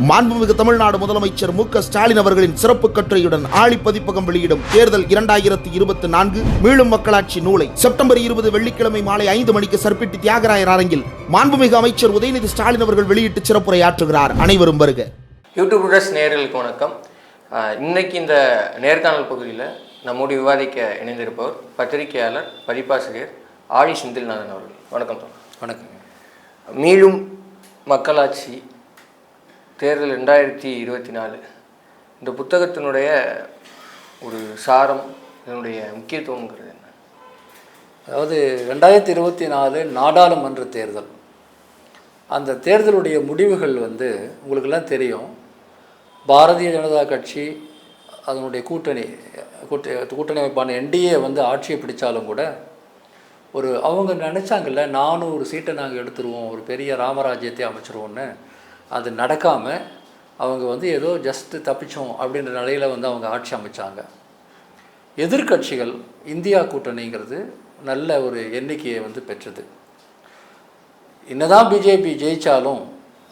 மாண்புமிகு தமிழ்நாடு முதலமைச்சர் மு க ஸ்டாலின் அவர்களின் சிறப்பு கட்டுரையுடன் ஆழி பதிப்பகம் வெளியிடும் தேர்தல் இரண்டாயிரத்தி இருபத்தி நான்கு மீளும் மக்களாட்சி நூலை. செப்டம்பர் இருபது வெள்ளிக்கிழமை மாலை ஐந்து மணிக்கு சர்பிட்டி தியாகராயர் அரங்கில் மாண்புமிகு அமைச்சர் உதயநிதி ஸ்டாலின் அவர்கள் வெளியிட்டு சிறப்புரையாற்றுகிறார். அனைவரும் வருக. யூடியூப் ரூடர்ஸ் நேயர்களுக்கு வணக்கம். இன்னைக்கு இந்த நேர்காணல் பகுதியில் நம்மோடு விவாதிக்க இணைந்திருப்பவர் பத்திரிகையாளர் பதிப்பாசிரியர் ஆழி செந்தில்நாதன் அவர்கள். வணக்கம். வணக்கம். மீளும் மக்களாட்சி தேர்தல் ரெண்டாயிரத்தி இருபத்தி நாலு. இந்த புத்தகத்தினுடைய ஒரு சாரம் இதனுடைய முக்கியத்துவங்கிறது என்ன? அதாவது ரெண்டாயிரத்தி இருபத்தி நாலு நாடாளுமன்ற தேர்தல். அந்த தேர்தலுடைய முடிவுகள் வந்து உங்களுக்கெல்லாம் தெரியும். பாரதிய ஜனதா கட்சி அதனுடைய கூட்டணி கூட்ட கூட்டணி அமைப்பான என்டிஏ வந்து ஆட்சியை பிடிச்சாலும் கூட ஒரு அவங்க நினச்சாங்கல்ல நானூறு சீட்டை நாங்கள் எடுத்துருவோம் ஒரு பெரிய ராமராஜ்யத்தை அமைச்சிருவோன்னு அது நடக்காமல் அவங்க வந்து ஏதோ ஜஸ்ட்டு தப்பிச்சோம் அப்படின்ற நிலையில் வந்து அவங்க ஆட்சி அமைச்சாங்க. எதிர்க்கட்சிகள் இந்தியா கூட்டணிங்கிறது நல்ல ஒரு எண்ணிக்கையை வந்து பெற்றது. என்னதான் பிஜேபி ஜெயித்தாலும்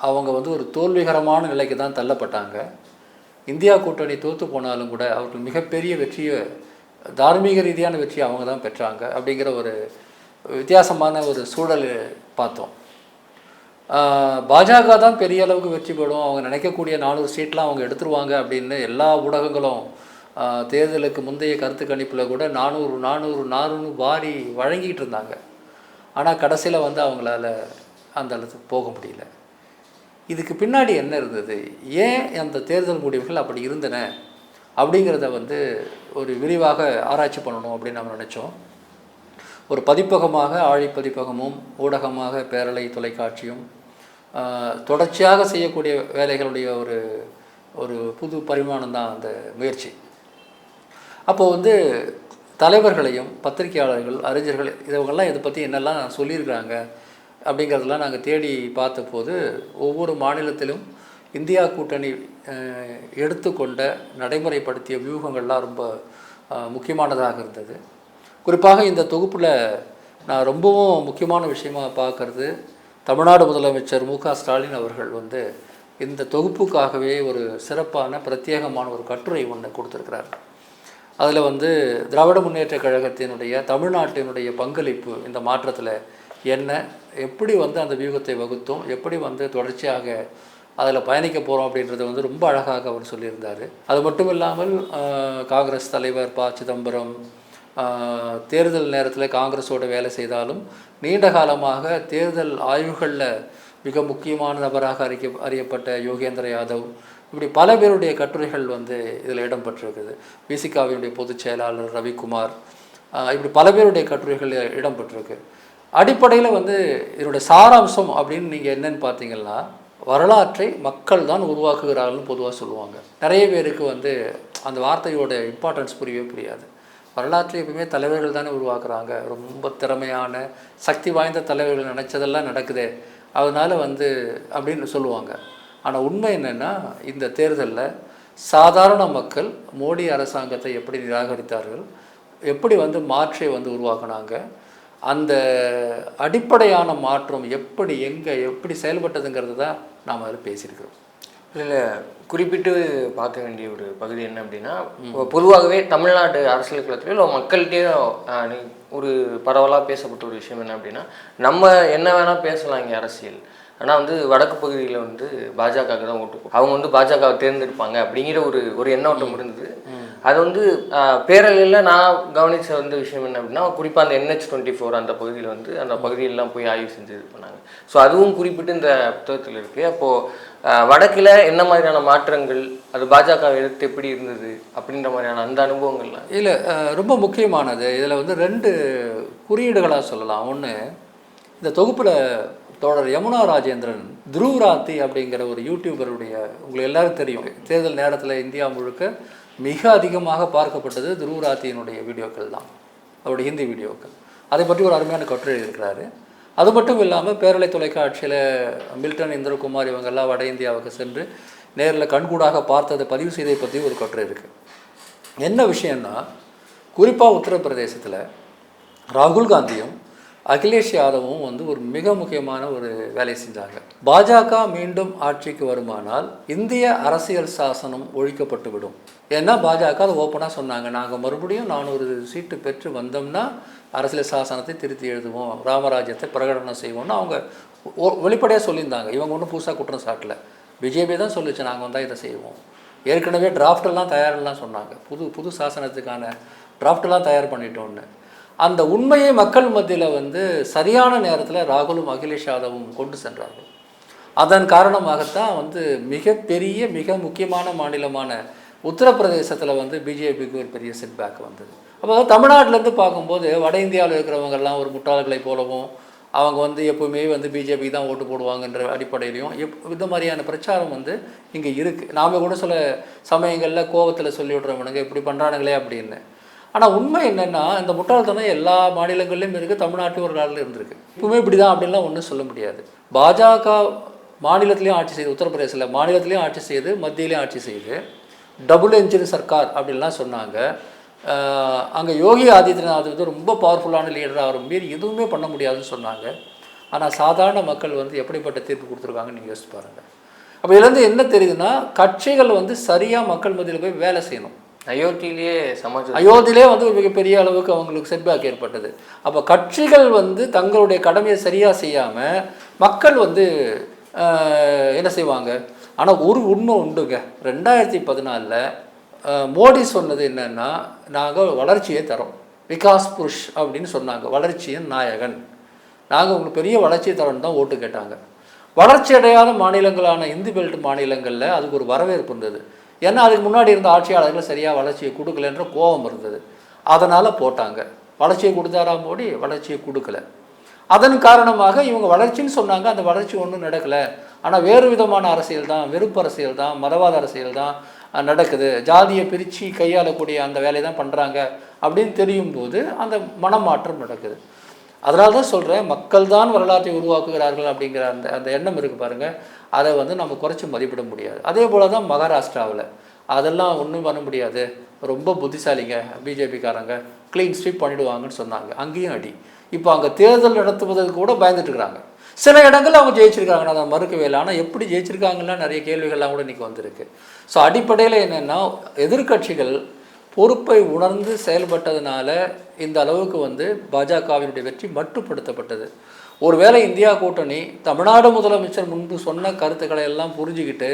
அவங்க வந்து ஒரு தோல்விகரமான நிலைக்கு தான் தள்ளப்பட்டாங்க. இந்தியா கூட்டணி தோற்று போனாலும் கூட அவர்கள் மிகப்பெரிய வெற்றியை தார்மீக ரீதியான வெற்றியை அவங்க தான் பெற்றாங்க அப்படிங்கிற ஒரு வித்தியாசமான ஒரு சூழல் பார்த்தோம். பாஜக தான் பெரிய அளவுக்கு வெற்றி பெறும். அவங்க நினைக்கக்கூடிய நானூறு சீட்லாம் அவங்க எடுத்துருவாங்க அப்படின்னு எல்லா ஊடகங்களும் தேர்தலுக்கு முந்தைய கருத்து கணிப்பில் கூட நானூறு நானூறு நானூறு வாரி வழங்கிட்டு இருந்தாங்க. ஆனால் கடைசியில் வந்து அவங்களால அந்த அளவுக்கு போக முடியல. இதுக்கு பின்னாடி என்ன இருந்தது? ஏன் அந்த தேர்தல் முடிவுகள் அப்படி இருந்தன? அப்படிங்கிறத வந்து ஒரு விரிவாக ஆராய்ச்சி பண்ணணும் அப்படின்னு நம்ம நினச்சோம். ஒரு பதிப்பகமாக ஆழி பதிப்பகமும் ஊடகமாக பேரலை தொலைக்காட்சியும் தொடர்ச்சியாக செய்யக்கூடிய வேலைகளுடைய ஒரு ஒரு புது பரிமாணம் தான் அந்த முயற்சி. அப்போது வந்து தலைவர்களையும் பத்திரிகையாளர்கள் அறிஞர்கள் இவங்கெல்லாம் இதை பற்றி என்னெல்லாம் சொல்லியிருக்கிறாங்க அப்படிங்கிறதெல்லாம் நாங்கள் தேடி பார்த்தபோது ஒவ்வொரு மாநிலத்திலும் இந்தியா கூட்டணி எடுத்துக்கொண்ட நடைமுறைப்படுத்திய வியூகங்கள்லாம் ரொம்ப முக்கியமானதாக இருந்தது. குறிப்பாக இந்த தொகுப்பில் நான் ரொம்பவும் முக்கியமான விஷயமாக பார்க்குறது தமிழ்நாடு முதலமைச்சர் மு க ஸ்டாலின் அவர்கள் வந்து இந்த தொகுப்புக்காகவே ஒரு சிறப்பான பிரத்யேகமான ஒரு கட்டுரை ஒன்று கொடுத்துருக்கிறார். அதில் வந்து திராவிட முன்னேற்றக் கழகத்தினுடைய தமிழ்நாட்டினுடைய பங்களிப்பு இந்த மாற்றத்தில் என்ன எப்படி வந்து அந்த வியூகத்தை வகுத்தும் எப்படி வந்து தொடர்ச்சியாக அதில் பயணிக்க போகிறோம் அப்படின்றத வந்து ரொம்ப அழகாக அவர் சொல்லியிருந்தார். அது மட்டும் இல்லாமல் காங்கிரஸ் தலைவர் ப சிதம்பரம் தேர்தல் நேரத்தில் காங்கிரஸோட வேலை செய்தாலும் நீண்ட காலமாக தேர்தல் ஆய்வுகளில் மிக முக்கியமான நபராக அறிக்க அறியப்பட்ட யோகேந்திர யாதவ் இப்படி பல பேருடைய கட்டுரைகள் வந்து இதில் இடம்பெற்றிருக்குது. விசிகாவினுடைய பொதுச் செயலாளர் ரவிக்குமார் இப்படி பல பேருடைய கட்டுரைகள் இடம்பெற்றிருக்கு. அடிப்படையில் வந்து இதனுடைய சாராம்சம் அப்படின்னு நீங்கள் என்னன்னு பார்த்தீங்கன்னா வரலாற்றை மக்கள் தான் உருவாக்குகிறார்கள்னு பொதுவாக சொல்லுவாங்க. நிறைய பேருக்கு வந்து அந்த வார்த்தையோட இம்பார்ட்டன்ஸ் புரியவே புரியாது. வரலாற்றை எப்பவுமே தலைவர்கள் தானே உருவாக்குறாங்க. ரொம்ப திறமையான சக்தி வாய்ந்த தலைவர்கள் நினச்சதெல்லாம் நடக்குதே. அதனால் வந்து அப்படின்னு சொல்லுவாங்க. ஆனால் உண்மை என்னென்னா இந்த தேர்தலில் சாதாரண மக்கள் மோடி அரசாங்கத்தை எப்படி நிராகரித்தார்கள் எப்படி வந்து மாற்றை வந்து உருவாக்குனாங்க அந்த அடிப்படையான மாற்றம் எப்படி எங்கே எப்படி செயல்பட்டதுங்கிறது தான் நாம் அதில் பேசியிருக்கிறோம். இதில் குறிப்பிட்டு பார்க்க வேண்டிய ஒரு பகுதி என்ன அப்படின்னா பொதுவாகவே தமிழ்நாடு அரசியல் களத்திலயோ இல்லை மக்கள்கிட்டயும் ஒரு பரவலாக பேசப்பட்ட ஒரு விஷயம் என்ன அப்படின்னா நம்ம என்ன வேணால் பேசலாம் இங்கே அரசியல். ஆனால் வந்து வடக்கு பகுதியில் வந்து பாஜகவுக்கு தான் ஓட்டு அவங்க வந்து பாஜகவை தேர்ந்தெடுப்பாங்க அப்படிங்கிற ஒரு ஒரு எண்ணோட்டம் இருந்தது. அது வந்து பேரலையில் நான் கவனிச்ச வந்து விஷயம் என்ன அப்படின்னா குறிப்பாக அந்த என்ஹெச் டுவெண்ட்டி ஃபோர் அந்த பகுதியில் வந்து அந்த பகுதியெல்லாம் போய் ஆய்வு செஞ்சு இது பண்ணாங்க. ஸோ அதுவும் குறிப்பிட்டு இந்த புத்தகத்தில் இருக்குது அப்போது வடக்கில் என்ன மாதிரியான மாற்றங்கள்? அது பாஜக எதிர்த்து எப்படி இருந்தது? அப்படின்ற மாதிரியான அந்த அனுபவங்கள்லாம். இல்லை ரொம்ப முக்கியமானது. இதில் வந்து ரெண்டு குறியீடுகளாக சொல்லலாம். ஒன்று இந்த தொகுப்பில் தோழர் யமுனா ராஜேந்திரன் துருவராத்தி அப்படிங்கிற ஒரு யூடியூபருடைய உங்களுக்கு எல்லாரும் தெரியும். தேர்தல் நேரத்தில் இந்தியா முழுக்க மிக அதிகமாக பார்க்கப்பட்டது துருவராத்தியினுடைய வீடியோக்கள் தான். அவருடைய ஹிந்தி வீடியோக்கள். அதை பற்றி ஒரு அருமையான கட்டுரை எழுதியிருக்கிறாரு. அது மட்டும் இல்லாமல் பேரலை தொலைக்காட்சியில் மில்டன் இந்திரகுமார் இவங்கெல்லாம் வட இந்தியாவுக்கு சென்று நேரில் கண்கூடாக பார்த்ததை பதிவு செய்ததை பற்றி ஒரு கட்டுரை இருக்குது என்ன விஷயம்னா குறிப்பாக உத்தரப்பிரதேசத்தில் ராகுல் காந்தியும் அகிலேஷ் யாதவும் வந்து ஒரு மிக முக்கியமான ஒரு வேலையை செஞ்சாங்க பாஜக மீண்டும் ஆட்சிக்கு வருமானால் இந்திய அரசியல் சாசனம் ஒழிக்கப்பட்டு விடும் ஏன்னா பாஜக அதை ஓப்பனாக சொன்னாங்க. நாங்கள் மறுபடியும் நானூறு சீட்டு பெற்று வந்தோம்னா அரசியல் சாசனத்தை திருத்தி எழுதுவோம் ராமராஜ்யத்தை பிரகடனம் செய்வோம்னு அவங்க வெளிப்படையாக சொல்லியிருந்தாங்க. இவங்க ஒன்றும் புதுசாக குற்றம் சாட்டல. பிஜேபி தான் சொல்லுச்சு நாங்கள் வந்தால் இதை செய்வோம். ஏற்கனவே டிராஃப்டெல்லாம் தயாரெல்லாம் சொன்னாங்க. புது புது சாசனத்துக்கான டிராஃப்டெல்லாம் தயார் பண்ணிட்டோன்னு அந்த உண்மையை மக்கள் மத்தியில் வந்து சரியான நேரத்தில் ராகுலும் அகிலேஷ் யாதவும் கொண்டு சென்றார்கள். அதன் காரணமாகத்தான் வந்து மிகப்பெரிய மிக முக்கியமான மாநிலமான உத்தரப்பிரதேசத்தில் வந்து பிஜேபிக்கு ஒரு பெரிய செட்பேக் வந்தது. அப்போ தமிழ்நாட்டிலேருந்து பார்க்கும்போது வட இந்தியாவில் இருக்கிறவங்கெல்லாம் ஒரு முட்டாள்களை போலவும் அவங்க வந்து எப்பவுமே வந்து பிஜேபி தான் ஓட்டு போடுவாங்கன்ற அடிப்படையிலையும் எப் இந்த மாதிரியான பிரச்சாரம் வந்து இங்கே இருக்குது நாம் கூட சில சமயங்களில் கோபத்தில் சொல்லி விட்றவனுங்க இப்படி பண்ணுறானுங்களே அப்படின்னு. ஆனால் உண்மை என்னென்னா இந்த முட்டாள்தனம் எல்லா மாநிலங்கள்லையும் இருக்குது தமிழ்நாட்டில் ஒரு நாளில் இருந்திருக்கு. இப்பவுமே இப்படி தான் அப்படின்லாம் ஒன்றும் சொல்ல முடியாது. பாஜக மாநிலத்திலையும் ஆட்சி செய்யுது உத்தரப்பிரதேசத்தில் மாநிலத்திலையும் ஆட்சி செய்யுது மத்தியிலையும் ஆட்சி செய்யுது டபுள் என்ஜின் சர்க்கார் அப்படின்லாம் சொன்னாங்க. அங்கே யோகி ஆதித்யநாத் வந்து ரொம்ப பவர்ஃபுல்லான லீடராக அவர் மீறி எதுவுமே பண்ண முடியாதுன்னு சொன்னாங்க. ஆனால் சாதாரண மக்கள் வந்து எப்படிப்பட்ட தீர்ப்பு கொடுத்துருக்காங்கன்னு நீங்கள் யோசிச்சு பாருங்கள் அப்போ இதுலேருந்து என்ன தெரியுதுன்னா கட்சிகள் வந்து சரியாக மக்கள் மத்தியில் போய் வேலை செய்யணும். அயோத்தியிலேயே சமாஜ் அயோத்தியிலே வந்து மிகப்பெரிய அளவுக்கு அவங்களுக்கு செட்பேக் ஏற்பட்டது. அப்போ கட்சிகள் வந்து தங்களுடைய கடமையை சரியாக செய்யாமல் மக்கள் வந்து என்ன செய்வாங்க? ஆனால் ஒரு உண்மை உண்டுங்க. ரெண்டாயிரத்தி பதினாலில் மோடி சொன்னது என்னென்னா நாங்கள் வளர்ச்சியை தரோம். விகாஸ் புருஷ் அப்படின்னு சொன்னாங்க வளர்ச்சியின் நாயகன். நாங்கள் உங்களுக்கு பெரிய வளர்ச்சியை தரோன்னு தான் ஓட்டு கேட்டாங்க. வளர்ச்சி அடையாத மாநிலங்களான இந்து பெல்ட் மாநிலங்களில் அதுக்கு ஒரு வரவேற்பு இருந்தது. ஏன்னா அதுக்கு முன்னாடி இருந்த ஆட்சியாளர்கள் சரியாக வளர்ச்சியை கொடுக்கலன்ற கோபம் இருந்தது. அதனால் போட்டாங்க. வளர்ச்சியை கொடுத்தாரா மோடி? வளர்ச்சியை கொடுக்கல. அதன் காரணமாக இவங்க வளர்ச்சின்னு சொன்னாங்க அந்த வளர்ச்சி ஒன்றும் நடக்கலை. ஆனால் வேறு விதமான அரசியல் தான் வெறுப்பு அரசியல் தான் மதவாத அரசியல் தான் நடக்குது. ஜாதியை பிரித்து கையாளக்கூடிய அந்த வேலையை தான் பண்ணுறாங்க அப்படின்னு தெரியும் போது அந்த மனமாற்றம் நடக்குது. அதனால தான் சொல்கிறேன் மக்கள் தான் வரலாற்றை உருவாக்குகிறார்கள் அப்படிங்கிற அந்த அந்த எண்ணம் இருக்குது பாருங்கள் அதை வந்து நம்ம குறைச்சி மதிப்பிட முடியாது. அதே போல் தான் மகாராஷ்டிராவில். அதெல்லாம் ஒன்றும் பண்ண முடியாது. ரொம்ப புத்திசாலிங்க பிஜேபிக்காரங்க. க்ளீன் ஸ்வீப் பண்ணிடுவாங்கன்னு சொன்னாங்க. அங்கேயும் அடி. இப்போ அங்கே தேர்தல் நடத்துவதற்கு கூட பயந்துட்டுருக்குறாங்க. சில இடங்களில் அவங்க ஜெயிச்சிருக்காங்க. நான் அதை மறுக்கவே இல்லை. ஆனால் எப்படி ஜெயிச்சிருக்காங்கலாம் நிறைய கேள்விகள்லாம் கூட இன்றைக்கி வந்திருக்கு. ஸோ அடிப்படையில் என்னென்னா எதிர்க்கட்சிகள் பொறுப்பை உணர்ந்து செயல்பட்டதுனால இந்த அளவுக்கு வந்து பாஜகவினுடைய வெற்றி மட்டுப்படுத்தப்பட்டது. ஒருவேளை இந்தியா கூட்டணி தமிழ்நாடு முதலமைச்சர் முன்பு சொன்ன கருத்துக்களை எல்லாம் புரிஞ்சுக்கிட்டு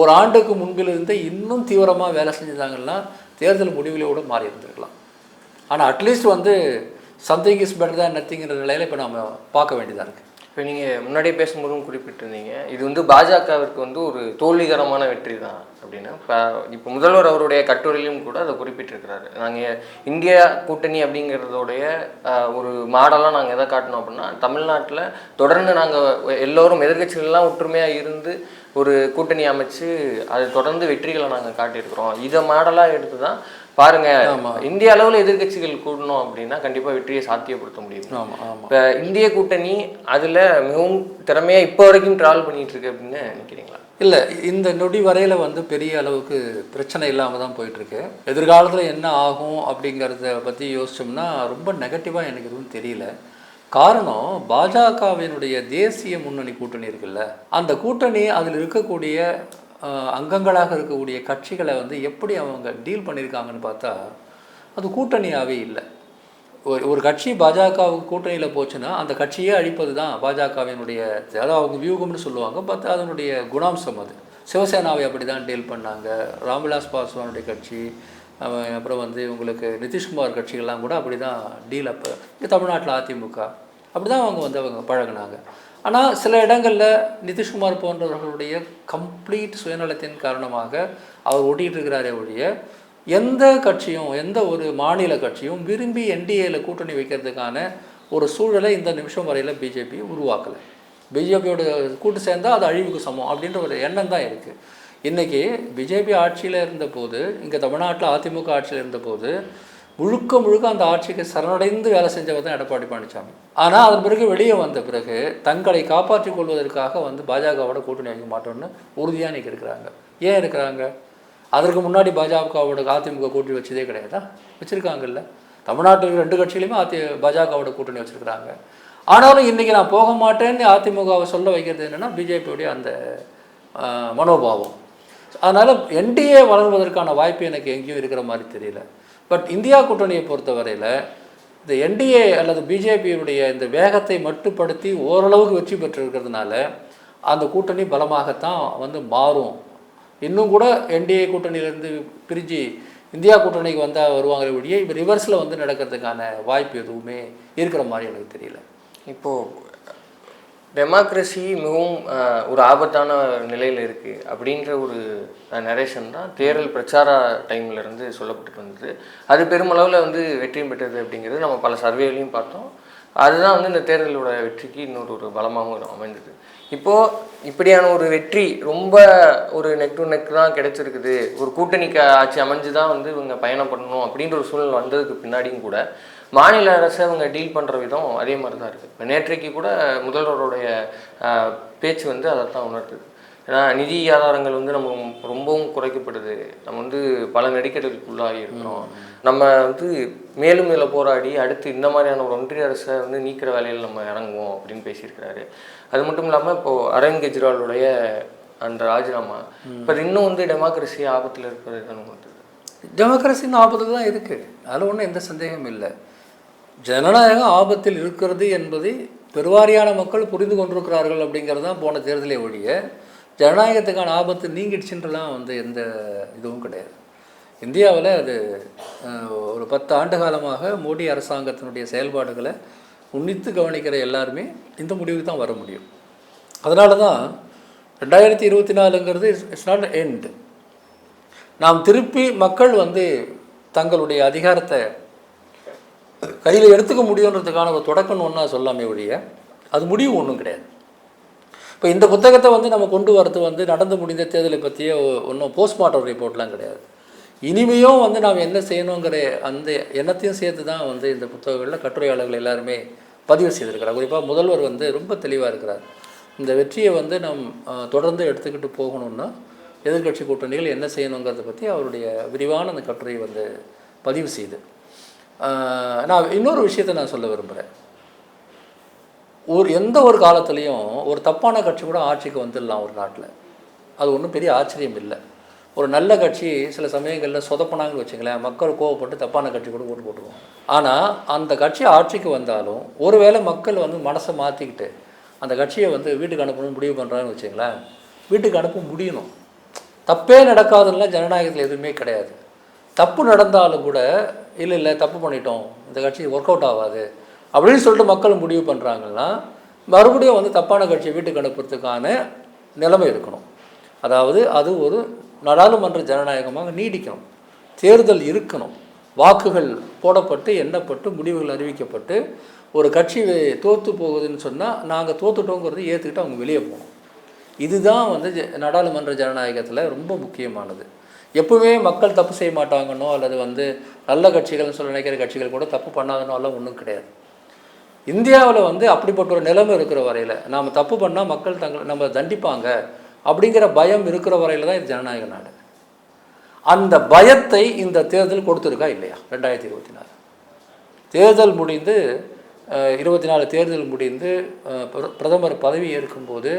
ஒரு ஆண்டுக்கு முன்பிலிருந்து இன்னும் தீவிரமாக வேலை செஞ்சாங்கன்னா தேர்தல் முடிவிலோட மாறி இருந்திருக்கலாம். ஆனால் அட்லீஸ்ட் வந்து சம்திங் இஸ் பெட்டர் தான் நத்திங்கிற நிலையில் இப்போ நம்ம பார்க்க வேண்டியதாக இருக்குது இப்போ நீங்கள் முன்னாடியே பேசும்போதும் குறிப்பிட்டிருந்தீங்க. இது வந்து பாஜகவிற்கு வந்து ஒரு தோல்விகரமான வெற்றி தான் அப்படின்னு இப்போ இப்போ முதல்வர் அவருடைய கட்டுரையிலும் கூட அதை குறிப்பிட்டிருக்கிறாரு. நாங்கள் இந்தியா கூட்டணி அப்படிங்கிறதோடைய ஒரு மாடலாக நாங்கள் எதை காட்டணும் அப்படின்னா தமிழ்நாட்டில் தொடர்ந்து நாங்கள் எல்லோரும் எதிர்க்கட்சிகள்லாம் ஒற்றுமையாக இருந்து ஒரு கூட்டணி அமைச்சு அது தொடர்ந்து வெற்றிகளை நாங்கள் காட்டியிருக்கிறோம். இதை மாடலாக எடுத்து தான் பாருங்க இந்திய அளவில் எதிர்க்கட்சிகள் கூடணும் அப்படின்னா கண்டிப்பாக வெற்றியை சாத்தியப்படுத்த முடியும். இப்போ இந்திய கூட்டணி அதில் மிகவும் திறமையாக இப்போ வரைக்கும் ட்ராவல் பண்ணிட்டு இருக்கு அப்படின்னு நினைக்கிறீங்களா? இல்லை இந்த நொடி வரையில் வந்து பெரிய அளவுக்கு பிரச்சனை இல்லாமல் தான் போயிட்டுருக்கு. எதிர்காலத்தில் என்ன ஆகும் அப்படிங்கிறத பற்றி யோசிச்சோம்னா ரொம்ப நெகட்டிவாக எனக்கு எதுவும் தெரியல. காரணம் பாஜகவினுடைய தேசிய முன்னணி கூட்டணி இருக்குல்ல அந்த கூட்டணி அதில் இருக்கக்கூடிய அங்கங்களாக இருக்கக்கூடிய கட்சிகளை வந்து எப்படி அவங்க டீல் பண்ணியிருக்காங்கன்னு பார்த்தா அது கூட்டணியாகவே இல்லை. ஒரு ஒரு கட்சி பாஜகவுக்கு கூட்டணியில் போச்சுன்னா அந்த கட்சியே அழிப்பது தான் பாஜகவினுடைய அதாவது அவங்க வியூகம்னு சொல்லுவாங்க பட் அதனுடைய குணாம்சம் அது. சிவசேனாவை அப்படி தான் டீல் பண்ணாங்க. ராம்விலாஸ் பாஸ்வானுடைய கட்சி அப்புறம் வந்து உங்களுக்கு நிதிஷ்குமார் கட்சிகள்லாம் கூட அப்படி தான் டீல் அப்போ இங்கே தமிழ்நாட்டில் அதிமுக அப்படி தான் அவங்க வந்து அவங்க பழகுனாங்க. ஆனால் சில இடங்களில் நிதிஷ்குமார் போன்றவர்களுடைய கம்ப்ளீட் சுயநலத்தின் காரணமாக அவர் ஓட்டிகிட்டு இருக்கிறாரே ஒழிய எந்த கட்சியும் எந்த ஒரு மாநில கட்சியும் விரும்பி என்டிஏல கூட்டணி வைக்கிறதுக்கான ஒரு சூழலை இந்த நிமிஷம் வரையில் பிஜேபி உருவாக்கலை. பிஜேபியோட கூட்டு சேர்ந்தால் அது அழிவுக்கு சமம் அப்படின்ற ஒரு எண்ணம் தான் இருக்குது இன்றைக்கி பிஜேபி ஆட்சியில் இருந்தபோது இங்கே தமிழ்நாட்டில் அதிமுக ஆட்சியில் இருந்தபோது முழுக்க முழுக்க அந்த ஆட்சிக்கு சரணடைந்து வேலை செஞ்சவர் தான் எடப்பாடி பழனிசாமி ஆனால் அதன் பிறகு வெளியே வந்த பிறகு தங்களை காப்பாற்றிக் கொள்வதற்காக வந்து பாஜகவோட கூட்டணி வைக்க மாட்டோம்னு உறுதியாக இன்றைக்கி இருக்கிறாங்க. ஏன் இருக்கிறாங்க? அதற்கு முன்னாடி பாஜகவோட அதிமுக கூட்டணி வச்சதே கிடையாதா? வச்சுருக்காங்கல்ல. தமிழ்நாட்டில் ரெண்டு கட்சியிலுமே அதி பாஜகவோட கூட்டணி வச்சுருக்கிறாங்க. ஆனாலும் இன்றைக்கி நான் போக மாட்டேன்னு அதிமுகவை சொல்ல வைக்கிறது என்னென்னா பிஜேபியுடைய அந்த மனோபாவம். அதனால் என்டிஏ வளர்வதற்கான வாய்ப்பு எனக்கு எங்கேயும் இருக்கிற மாதிரி தெரியல. பட் இந்தியா கூட்டணியை பொறுத்தவரையில் இந்த என்டிஏ அல்லது பிஜேபியுடைய இந்த வேகத்தை மட்டுப்படுத்தி ஓரளவுக்கு வெற்றி பெற்றிருக்கிறதுனால அந்த கூட்டணி பலமாகத்தான் வந்து மாறும். இன்னும் கூட என்டிஏ கூட்டணியிலேருந்து பிரிஞ்சு இந்தியா கூட்டணிக்கு வந்தால் வருவாங்களே ஒழிய இப்போ ரிவர்ஸில் வந்து நடக்கிறதுக்கான வாய்ப்பு எதுவுமே இருக்கிற மாதிரி எனக்கு தெரியல. இப்போது டெமோக்ரஸி மிகவும் ஒரு ஆபத்தான நிலையில் இருக்குது அப்படின்ற ஒரு நரேஷன் தான் தேர்தல் பிரச்சார டைம்லேருந்து சொல்லப்பட்டு வந்தது. அது பெருமளவில் வந்து வெற்றியும் பெற்றது அப்படிங்கிறது நம்ம பல சர்வேலையும் பார்த்தோம். அதுதான் வந்து இந்த தேர்தலோட வெற்றிக்கு இன்னொரு ஒரு பலமாகவும் அமைந்தது. இப்போது இப்படியான ஒரு வெற்றி ரொம்ப ஒரு நெக் டு நெக் தான் கிடைச்சிருக்குது. ஒரு கூட்டணிக்கு ஆட்சி அமைஞ்சு தான் வந்து இவங்க பயணம் பண்ணணும் அப்படின்ற ஒரு சூழ்நிலை வந்ததுக்கு பின்னாடியும் கூட மாநில அரசை அவங்க டீல் பண்ணுற விதம் அதே மாதிரி தான் இருக்குது இப்போ நேற்றைக்கு கூட முதல்வருடைய பேச்சு வந்து அதை தான் உணர்த்துது. ஏன்னா நிதி ஆதாரங்கள் வந்து நம்ம ரொம்பவும் குறைக்கப்படுது. நம்ம வந்து பல நெருக்கடிகளுக்குள்ளாகி இருக்கிறோம். நம்ம வந்து மேலும் மேலே போராடி அடுத்து இந்த மாதிரியான ஒரு ஒன்றிய அரசை வந்து நீக்கிற வேலையில் நம்ம இறங்குவோம் அப்படின்னு பேசியிருக்கிறாரு. அது மட்டும் இல்லாமல் இப்போது அரவிந்த் கெஜ்ரிவாலுடைய அந்த ராஜினாமா இப்போ இன்னும் வந்து டெமோக்ரஸி ஆபத்தில் இருக்கிறது டெமோக்ரஸின்னு ஆபத்தில் தான் இருக்குது அதில் ஒன்றும் எந்த சந்தேகமும் இல்லை. ஜனநாயகம் ஆபத்தில் இருக்கிறது என்பதை பெருவாரியான மக்கள் புரிந்து கொண்டிருக்கிறார்கள் அப்படிங்கிறது தான் போன தேர்தலை ஒழிய ஜனநாயகத்துக்கான ஆபத்து நீங்கிடுச்சுன்றலாம் வந்து எந்த இதுவும் கிடையாது. இந்தியாவில் அது ஒரு பத்து ஆண்டு காலமாக மோடி அரசாங்கத்தினுடைய செயல்பாடுகளை உன்னித்து கவனிக்கிற எல்லாருமே இந்த முடிவுக்கு தான் வர முடியும். அதனால தான் ரெண்டாயிரத்தி இருபத்தி நாலுங்கிறது இட்ஸ் நாட் எண்ட் நாம் திருப்பி மக்கள் வந்து தங்களுடைய அதிகாரத்தை கையில் எடுத்துக்க முடியுன்றதுக்கான ஒரு தொடக்கம்னு ஒன்றா சொல்லாமே ஒழிய அது முடிவு ஒன்றும் கிடையாது. இப்போ இந்த புத்தகத்தை வந்து நம்ம கொண்டு வரது வந்து நடந்து முடிந்த தேர்தலை பற்றிய ஒன்றும் போஸ்ட்மார்ட்டம் ரிப்போர்ட்லாம் கிடையாது. இனிமையும் வந்து நாம் என்ன செய்யணுங்கிற அந்த எண்ணத்தையும் சேர்த்து தான் வந்து இந்த புத்தகங்களில் கட்டுரையாளர்கள் எல்லாருமே பதிவு செய்திருக்கிறார். குறிப்பாக முதல்வர் வந்து ரொம்ப தெளிவாக இருக்கிறார். இந்த வெற்றியை வந்து நாம் தொடர்ந்து எடுத்துக்கிட்டு போகணும்னா எதிர்க்கட்சி கூட்டணிகள் என்ன செய்யணுங்கிறத பற்றி அவருடைய விரிவான அந்த கட்டுரை வந்து பதிவு செய்து. நான் இன்னொரு விஷயத்தை நான் சொல்ல விரும்புகிறேன் ஒரு எந்த ஒரு காலத்துலேயும் ஒரு தப்பான கட்சி கூட ஆட்சிக்கு வந்துடலாம் ஒரு நாட்டில். அது ஒன்றும் பெரிய ஆச்சரியம் இல்லை. ஒரு நல்ல கட்சி சில சமயங்களில் சொதப்பினாங்கன்னு வச்சுங்களேன் மக்கள் கோவப்பட்டு தப்பான கட்சி கூட ஓட்டு போட்டுருவோம். ஆனால் அந்த கட்சி ஆட்சிக்கு வந்தாலும் ஒருவேளை மக்கள் வந்து மனசை மாற்றிக்கிட்டு அந்த கட்சியை வந்து வீட்டுக்கு அனுப்பணும்னு முடிவு பண்ணுறாங்கன்னு வச்சுங்களேன் வீட்டுக்கு அனுப்ப முடியணும். தப்பே நடக்காதுன்னா ஜனநாயகத்தில் எதுவுமே கிடையாது. தப்பு நடந்தாலும் கூட இல்லை இல்லை தப்பு பண்ணிட்டோம் இந்த கட்சி ஒர்க் அவுட் ஆகாது அப்படின்னு சொல்லிட்டு மக்கள் முடிவு பண்ணுறாங்கன்னா மறுபடியும் வந்து தப்பான கட்சியை வீட்டுக்கு அனுப்புறதுக்கான நிலைமை இருக்கணும். அதாவது அது ஒரு நாடாளுமன்ற ஜனநாயகமாக நீடிக்கணும் தேர்தல் இருக்கணும். வாக்குகள் போடப்பட்டு எண்ணப்பட்டு முடிவுகள் அறிவிக்கப்பட்டு ஒரு கட்சி தோற்று போகுதுன்னு சொன்னால் நாங்கள் தோத்துட்டோங்கிறத ஏற்றுக்கிட்டு அவங்க வெளியே போகணும். இதுதான் வந்து நாடாளுமன்ற ஜனநாயகத்தில் ரொம்ப முக்கியமானது. எப்பவுமே மக்கள் தப்பு செய்ய மாட்டாங்கன்னோ அல்லது வந்து நல்ல கட்சிகள்னு சொல்லி நினைக்கிற கட்சிகள் கூட தப்பு பண்ணாதனோ எல்லாம் ஒன்றும் கிடையாது. இந்தியாவில் வந்து அப்படிப்பட்ட ஒரு நிலைமை இருக்கிற வரையில் நாம் தப்பு பண்ணால் மக்கள் தங்களை நம்ம தண்டிப்பாங்க. அப்படிங்கிற பயம் இருக்கிற வரையில் தான் இது ஜனநாயக நாடு. அந்த பயத்தை இந்த தேர்தல் கொடுத்துருக்கா இல்லையா? ரெண்டாயிரத்தி இருபத்தி நாலு. தேர்தல் முடிந்து இருபத்தி நாலு தேர்தல் முடிந்து பிரதமர் பதவி ஏற்கும்போது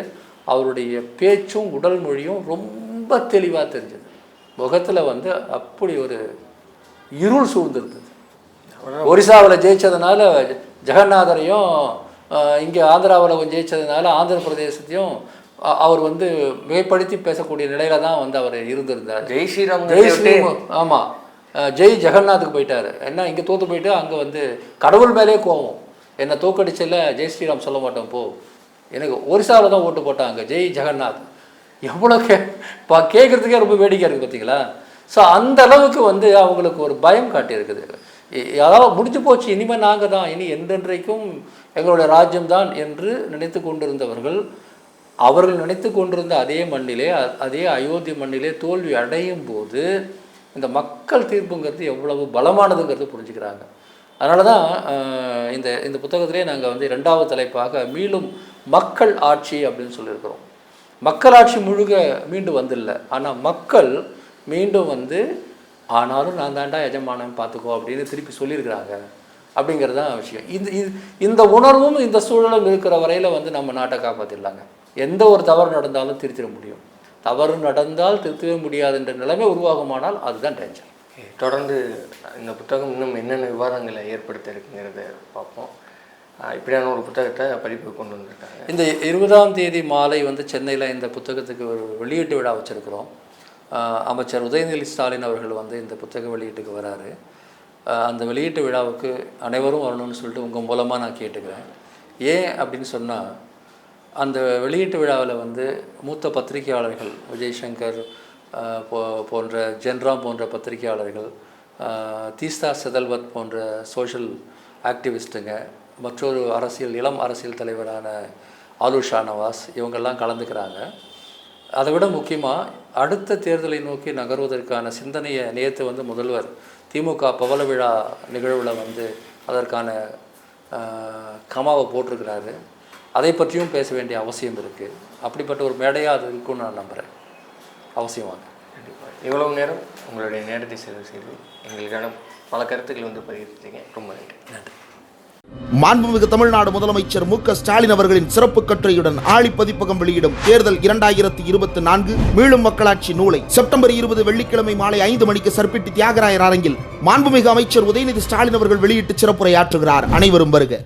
அவருடைய பேச்சும் உடல் மொழியும் ரொம்ப தெளிவாக தெரிஞ்சது. முகத்தில் வந்து அப்படி ஒரு இருள் சூழ்ந்திருந்தது. ஒரிசாவில் ஜெயிச்சதுனால ஜெகநாதரையும் இங்கே ஆந்திராவில் ஜெயிச்சதுனால ஆந்திர பிரதேசத்தையும் அவர் வந்து மிகைப்படுத்தி பேசக்கூடிய நிலையில தான் வந்து அவர் இருந்திருந்தார். ஜெய் ஸ்ரீராம் ஜெய் ஸ்ரீ ஆமாம் ஜெய் ஜெகநாத்துக்கு போயிட்டாரு. என்ன இங்கே தோத்து போயிட்டு அங்கே வந்து கடவுள் மேலே கோவம். என்னை தோக்கடிச்சல ஜெய் ஸ்ரீராம் சொல்ல மாட்டோம் போ. எனக்கு ஒரிசாவில் தான் ஓட்டு போட்டாங்க ஜெய் ஜெகநாத். எவ்வளோ கே பா கேட்குறதுக்கே ரொம்ப வேடிக்கை இருக்குது பார்த்தீங்களா ஸோ அந்த அளவுக்கு வந்து அவங்களுக்கு ஒரு பயம் காட்டியிருக்குது. அதாவது முடிஞ்சு போச்சு இனிமேல் நாங்கள் தான் இனி என்றென்றைக்கும் எங்களுடைய ராஜ்யம் தான் என்று நினைத்து கொண்டிருந்தவர்கள் அவர்கள் நினைத்து கொண்டிருந்த அதே மண்ணிலே அதே அயோத்தி மண்ணிலே தோல்வி அடையும் போது இந்த மக்கள் தீர்ப்புங்கிறது எவ்வளவு பலமானதுங்கிறது புரிஞ்சுக்கிறாங்க. அதனால தான் இந்த இந்த புத்தகத்திலே நாங்கள் வந்து ரெண்டாவது தலைப்பாக மீளும் மக்கள் ஆட்சி அப்படின்னு சொல்லியிருக்கிறோம். மக்களாட்சி முழுக மீண்டும் வந்தில்ல. ஆனால் மக்கள் மீண்டும் வந்து ஆனாலும் நான் தாண்டா எஜமானம் பார்த்துக்கோ அப்படின்னு திருப்பி சொல்லியிருக்கிறாங்க. அப்படிங்கிறது தான் விஷயம். இந்த இது- இந்த உணர்வும் இந்த சூழலும் இருக்கிற வரையில் வந்து நம்ம நாட்டை காப்பாற்றிடலாங்க எந்த ஒரு தவறு நடந்தாலும் திருத்திட முடியும். தவறு நடந்தால் திருத்தவே முடியாதுன்ற நிலைமை உருவாகுமானால் அதுதான் டேஞ்சர் தொடர்ந்து இந்த புத்தகம் இன்னும் என்னென்ன விவாதங்களை ஏற்படுத்த இருக்குங்கிறத பார்ப்போம். இப்படியான ஒரு புத்தகத்தை பதிப்பு கொண்டு வந்திருக்காங்க. இந்த இருபதாம் தேதி மாலை வந்து சென்னையில் இந்த புத்தகத்துக்கு ஒரு வெளியீட்டு விழா வச்சுருக்கிறோம். அமைச்சர் உதயநிதி ஸ்டாலின் அவர்கள் வந்து இந்த புத்தக வெளியீட்டுக்கு வராரு. அந்த வெளியீட்டு விழாவுக்கு அனைவரும் வரணும்னு சொல்லிட்டு உங்கள் மூலமாக நான் கேட்டுக்கிறேன். ஏன் அப்படின்னு சொன்னால் அந்த வெளியீட்டு விழாவில் வந்து மூத்த பத்திரிகையாளர்கள் விஜய் சங்கர் போ போன்ற ஜென்ராம் போன்ற பத்திரிகையாளர்கள் தீஸ்தா செதல்வத் போன்ற சோஷியல் ஆக்டிவிஸ்ட்டுங்க மற்றொரு அரசியல் இளம் அரசியல் தலைவரான ஆலு ஷானவாஸ் இவங்கெல்லாம் கலந்துக்கிறாங்க. அதை விட முக்கியமாக அடுத்த தேர்தலை நோக்கி நகர்வதற்கான சிந்தனையை நேற்று வந்து முதல்வர் திமுக பவள விழா நிகழ்வில் வந்து அதற்கான கமாவை போட்டிருக்கிறாரு. அதை பற்றியும் பேச வேண்டிய அவசியம் இருக்குது அப்படிப்பட்ட ஒரு மேடையாக அது இருக்கும்னு நான் நம்புகிறேன் அவசியமாக. கண்டிப்பாக இவ்வளவு நேரம் உங்களுடைய நேரத்தை செலவு செய்து எங்களுக்கான பல கருத்துக்கள் வந்து பதிவிட்டீங்க ரொம்ப நன்றி. நன்றி. மாண்புமிகு தமிழ்நாடு முதலமைச்சர் மு க ஸ்டாலின் அவர்களின் சிறப்பு கட்டுரையுடன் ஆழி பதிப்பகம் வெளியிடும் தேர்தல் இரண்டாயிரத்தி இருபத்தி நான்கு மீளும் மக்களாட்சி நூலை செப்டம்பர் இருபது வெள்ளிக்கிழமை மாலை ஐந்து மணிக்கு சர்பிட்டி தியாகராயர் அரங்கில் மாண்புமிகு அமைச்சர் உதயநிதி ஸ்டாலின் அவர்கள் வெளியிட்டு சிறப்புரையாற்றுகிறார். அனைவரும் வருக.